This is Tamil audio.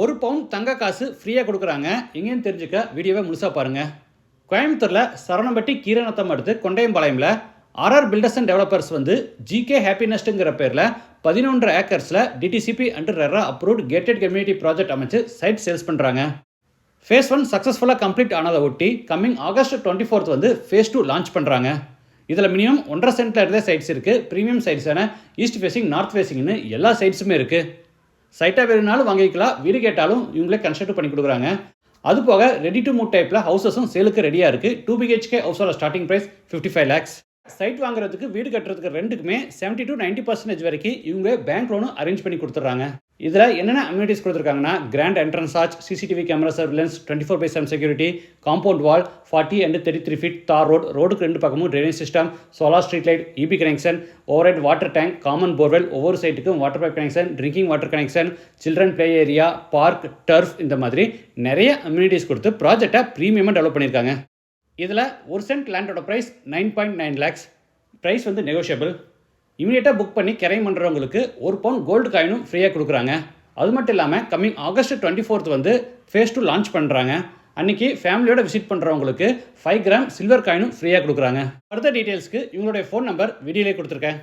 ஒரு பவுன் தங்க காசு ஃப்ரீயாக கொடுக்குறாங்க. எங்கேன்னு தெரிஞ்சுக்க வீடியோவை முழுசாக பாருங்கள் கோயம்புத்தூரில் சரவணம்பட்டி கீரநத்தம் அடுத்து கொண்டையம்பாளையமில் ஆர்ஆர் பில்டர்ஸ் அண்ட் டெவலப்பர்ஸ் வந்து ஜிகே ஹாப்பினஸ்ட்டுங்கிற பேரில் பதினொன்று ஏக்கர்ஸில் DTCP and RERA approved gated community project அமைச்சு சைட் சேல்ஸ் பண்ணுறாங்க ஃபேஸ் ஒன் சக்ஸஸ்ஃபுல்லாக கம்ப்ளீட் ஆனதை ஒட்டி கம்மிங் ஆகஸ்ட் டுவெண்ட்டி ஃபோர்த் வந்து ஃபேஸ் டூ லான்ச் பண்ணுறாங்க இதில் மினிமம் ஒன்றரை சென்ட்டில் இருந்தே சைட்ஸ் இருக்குது ப்ரீமியம் சைட்ஸான ஈஸ்ட் ஃபேஸிங் நார்த் ஃபேஸிங்னு எல்லா சைட்ஸுமே இருக்குது சைட்டாக வேணும்னாலும் வாங்கிக்கலாம். வீடு கேட்டாலும் இவங்களே கன்ஸ்ட்ரக்ட் பண்ணி கொடுக்குறாங்க. அது போக ரெடி டு மூவ் டைப்பில் ஹவுசஸும் சேலுக்கு ரெடியாக இருக்குது two BHK ஹவுஸோட starting price fifty five lakhs site வாங்குறதுக்கு வீடு கட்டுறதுக்கு ரெண்டுக்குமே செவன்ட்டி டு நைன்ட்டி பர்சன்டேஜ் வரைக்கும் இவங்க பேங்க் லோனும் அரேஞ்ச் பண்ணி கொடுத்துட்றாங்க. இதில் என்னென்ன அம்யூனிட்டிஸ் கொடுத்துருக்காங்கன்னா grand entrance arch CCTV camera surveillance twenty four by seven security compound wall forty and thirty three feet tar road ரோடுக்கு ரெண்டு பக்கமும் drainage system solar street light EB connection overhead water tank common borewell ஒவ்வொரு சைட்டுக்கும் water pipe connection drinking water connection children play area park turf இந்த மாதிரி நிறைய அம்யூனிட்டிஸ் கொடுத்து ப்ராஜெக்டை ப்ரீமியமாக டெவலப் பண்ணியிருக்காங்க. இதில் ஒரு cent லேண்டோட price nine point nine lakhs price வந்து நெகோஷியபிள் இமீடியட்டாக புக் பண்ணி கிரை பண்ணுறவங்களுக்கு ஒரு பவுன் கோல்டு காயினும் ஃப்ரீயாக கொடுக்குறாங்க. அது மட்டும் இல்லாமல் கம்மிங் ஆகஸ்ட் டுவெண்ட்டி ஃபோர்த் வந்து ஃபேஸ் டூ லான்ச் பண்ணுறாங்க அன்றைக்கி ஃபேமிலியோட விசிட் பண்ணுறவங்களுக்கு ஃபைவ் கிராம் சில்வர் காயினும் ஃப்ரீயாக கொடுக்குறாங்க. அடுத்த டீட்டெயில்ஸ்க்கு இவங்களுடைய ஃபோன் நம்பர் வீடியோலேயே கொடுத்துருக்கேன்.